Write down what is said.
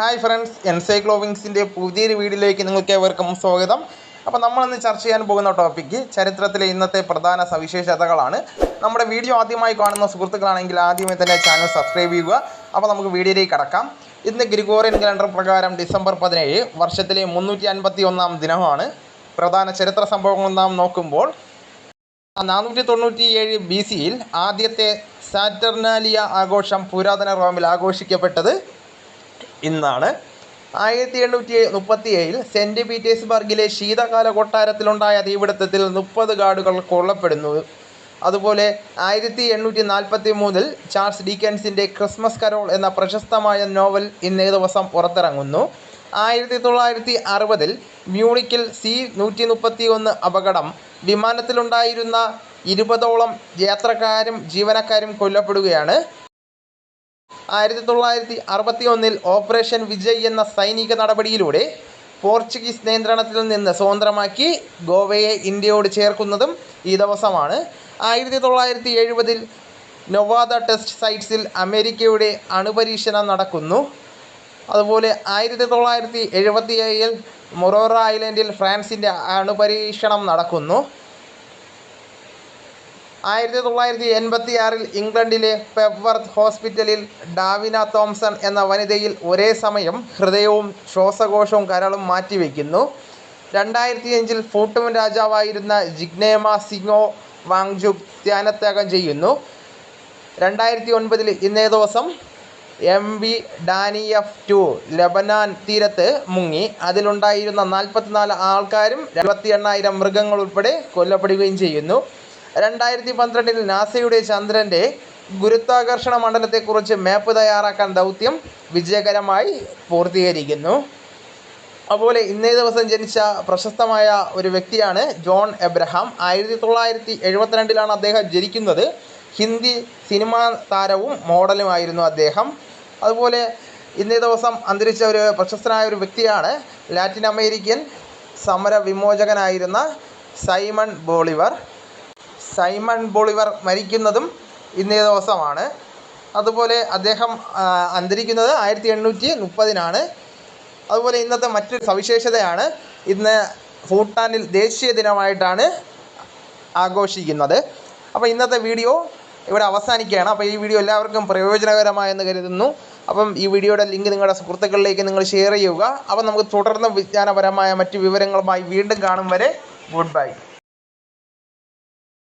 Hi friends എൻസൈക്ലോവിങ്സിന്റെ പുതിയൊരു വീഡിയോയിലേക്ക് നിങ്ങൾക്ക് ഏവർക്കും സ്വാഗതം. അപ്പോൾ നമ്മളിന്ന് ചർച്ച ചെയ്യാൻ പോകുന്ന ടോപ്പിക്ക് ചരിത്രത്തിലെ ഇന്നത്തെ പ്രധാന സവിശേഷതകളാണ്. നമ്മുടെ വീഡിയോ ആദ്യമായി കാണുന്ന സുഹൃത്തുക്കളാണെങ്കിൽ ആദ്യമേ തന്നെ ചാനൽ സബ്സ്ക്രൈബ് ചെയ്യുക. അപ്പോൾ നമുക്ക് വീഡിയോയിലേക്ക് കടക്കാം. ഇന്ന് ഗ്രിഗോറിയൻ കലണ്ടർ പ്രകാരം ഡിസംബർ പതിനേഴ് വർഷത്തിലെ മുന്നൂറ്റി അൻപത്തി ഒന്നാം ദിനമാണ്. പ്രധാന ചരിത്ര സംഭവങ്ങൾ നാം നോക്കുമ്പോൾ നാനൂറ്റി തൊണ്ണൂറ്റി ഏഴ് ബി സിയിൽ ആദ്യത്തെ സാറ്റർനാലിയ ആഘോഷം പുരാതന റോമിൽ ആഘോഷിക്കപ്പെട്ടത് ഇന്നാണ്. ആയിരത്തി എണ്ണൂറ്റി മുപ്പത്തി ഏഴിൽ സെന്റ് പീറ്റേഴ്സ്ബർഗിലെ ശീതകാല കൊട്ടാരത്തിലുണ്ടായ തീപിടുത്തത്തിൽ മുപ്പത് ഗാർഡുകൾ കൊള്ളപ്പെടുന്നു. അതുപോലെ ആയിരത്തി എണ്ണൂറ്റി നാൽപ്പത്തി മൂന്നിൽ ചാൾസ് ഡീക്കൻസിന്റെ ക്രിസ്മസ് കരോൾ എന്ന പ്രശസ്തമായ നോവൽ ഇന്നേ ദിവസം പുറത്തിറങ്ങുന്നു. ആയിരത്തി തൊള്ളായിരത്തി അറുപതിൽ മ്യൂണിക്കിൽ സി നൂറ്റി മുപ്പത്തി ഒന്ന് അപകടം. വിമാനത്തിലുണ്ടായിരുന്ന ഇരുപതോളം യാത്രക്കാരും ജീവനക്കാരും കൊല്ലപ്പെടുകയാണ്. ആയിരത്തി തൊള്ളായിരത്തി അറുപത്തി ഒന്നിൽ ഓപ്പറേഷൻ വിജയ് എന്ന സൈനിക നടപടിയിലൂടെ പോർച്ചുഗീസ് നിയന്ത്രണത്തിൽ നിന്ന് സ്വതന്ത്രമാക്കി ഗോവയെ ഇന്ത്യയോട് ചേർക്കുന്നതും ഈ ദിവസമാണ്. ആയിരത്തി തൊള്ളായിരത്തി എഴുപതിൽ നൊവാദ ടെസ്റ്റ് സൈറ്റ്സിൽ അമേരിക്കയുടെ അണുപരീക്ഷണം നടക്കുന്നു. അതുപോലെ ആയിരത്തി തൊള്ളായിരത്തി എഴുപത്തി ഏഴിൽ മൊറോറ ഐലൻഡിൽ ഫ്രാൻസിന്റെ അണുപരീക്ഷണം നടക്കുന്നു. ആയിരത്തി തൊള്ളായിരത്തി എൺപത്തി ആറിൽ ഇംഗ്ലണ്ടിലെ പെപ്വർത്ത് ഹോസ്പിറ്റലിൽ ഡാവിന തോംസൺ എന്ന വനിതയിൽ ഒരേ സമയം ഹൃദയവും ശ്വാസകോശവും കരളും മാറ്റിവെക്കുന്നു. രണ്ടായിരത്തി അഞ്ചിൽ ഫൂട്ടും രാജാവായിരുന്ന ജിഗ്നേമ സിംഗോ വാങ്ജുക് ധ്യാനത്യാഗം ചെയ്യുന്നു. രണ്ടായിരത്തി ഒൻപതിൽ ഇന്നേ ദിവസം M V Danny F two Lebanon തീരത്ത് മുങ്ങി. അതിലുണ്ടായിരുന്ന നാൽപ്പത്തിനാല് ആൾക്കാരും ഇരുപത്തി എണ്ണായിരം മൃഗങ്ങൾ ഉൾപ്പെടെ കൊല്ലപ്പെടുകയും ചെയ്യുന്നു. രണ്ടായിരത്തി പന്ത്രണ്ടിൽ നാസയുടെ ചന്ദ്രന്റെ ഗുരുത്വാകർഷണ മണ്ഡലത്തെക്കുറിച്ച് മാപ്പ് തയ്യാറാക്കാൻ ദൗത്യം വിജയകരമായി പൂർത്തീകരിക്കുന്നു. അതുപോലെ ഇന്നേ ദിവസം ജനിച്ച പ്രശസ്തമായ ഒരു വ്യക്തിയാണ് ജോൺ എബ്രഹാം. ആയിരത്തി തൊള്ളായിരത്തി എഴുപത്തിരണ്ടിലാണ് അദ്ദേഹം ജനിക്കുന്നത്. ഹിന്ദി സിനിമാ താരവും മോഡലുമായിരുന്നു അദ്ദേഹം. അതുപോലെ ഇന്നേ ദിവസം അന്തരിച്ച ഒരു പ്രശസ്തനായ ഒരു വ്യക്തിയാണ് ലാറ്റിൻ അമേരിക്കൻ സമര വിമോചകനായിരുന്ന സൈമൺ ബോളിവർ. സൈമൺ ബോളിവർ മരിക്കുന്നതും ഇന്നേ ദിവസമാണ്. അതുപോലെ അദ്ദേഹം അന്തരിക്കുന്നത് ആയിരത്തി എണ്ണൂറ്റി മുപ്പതിനാണ് അതുപോലെ ഇന്നത്തെ മറ്റൊരു സവിശേഷതയാണ് ഇന്ന് ഭൂട്ടാനിൽ ദേശീയ ദിനമായിട്ടാണ് ആഘോഷിക്കുന്നത്. അപ്പോൾ ഇന്നത്തെ വീഡിയോ ഇവിടെ അവസാനിക്കുകയാണ്. അപ്പോൾ ഈ വീഡിയോ എല്ലാവർക്കും പ്രയോജനകരമായെന്ന് കരുതുന്നു. അപ്പം ഈ വീഡിയോയുടെ ലിങ്ക് നിങ്ങളുടെ സുഹൃത്തുക്കളിലേക്ക് നിങ്ങൾ ഷെയർ ചെയ്യുക. അപ്പം നമുക്ക് തുടർന്ന് വിജ്ഞാനപരമായ മറ്റ് വിവരങ്ങളുമായി വീണ്ടും കാണും വരെ. Good bye.